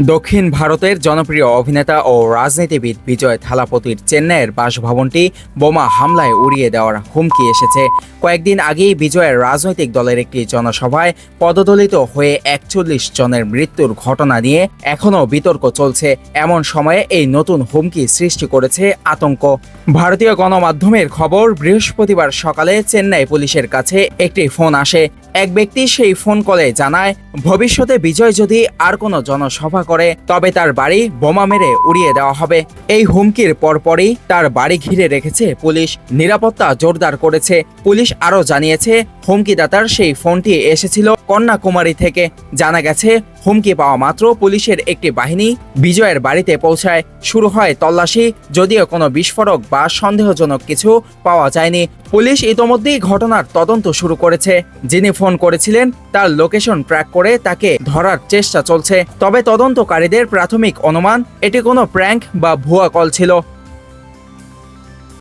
দক্ষিণ ভারতের জনপ্রিয় অভিনেতা ও রাজনীতিবিদ বিজয় থালাপতির চেন্নাইয়ের বাসভবনটি বোমা হামলায় উড়িয়ে দেওয়ার হুমকি এসেছে। কয়েকদিন আগেই বিজয়ের রাজনৈতিক দলের একটি জনসভায় পদদলিত হয়ে একচল্লিশ জনের মৃত্যুর ঘটনা নিয়ে এখনও বিতর্ক চলছে। এমন সময়ে এই নতুন হুমকি সৃষ্টি করেছে আতঙ্ক। ভারতীয় গণমাধ্যমের খবর, বৃহস্পতিবার সকালে চেন্নাই পুলিশের কাছে একটি ফোন আসে। এক ব্যক্তি সেই ফোন কলে জানায়, ভবিষ্যতে বিজয় যদি আর কোনো জনসভা করে, তবে তার বাড়ি বোমা মেরে উড়িয়ে দেওয়া হবে। এই হুমকির পরপরই তার বাড়ি ঘিরে রেখেছে পুলিশ। নিরাপত্তা জোরদার করেছে। পুলিশ আরও জানিয়েছে হুমকিদাতার সেই ফোনটি এসেছিল কন্যাকুমারী থেকে। জানা গেছে, হুমকি পাওয়া মাত্র পুলিশের একটি বাহিনী বিজয়ের বাড়িতে পৌঁছায়। শুরু হয় তল্লাশি, যদিও কোনো বিস্ফোরক বা সন্দেহজনক কিছু পাওয়া যায়নি। পুলিশ ইতোমধ্যেই ঘটনার তদন্ত শুরু করেছে। যিনি ফোন করেছিলেন, তার লোকেশন ট্র্যাক করে তাকে ধরার চেষ্টা চলছে। তবে তদন্তকারীদের প্রাথমিক অনুমান, এটি কোনো প্র্যাঙ্ক বা ভুয়া কল ছিল।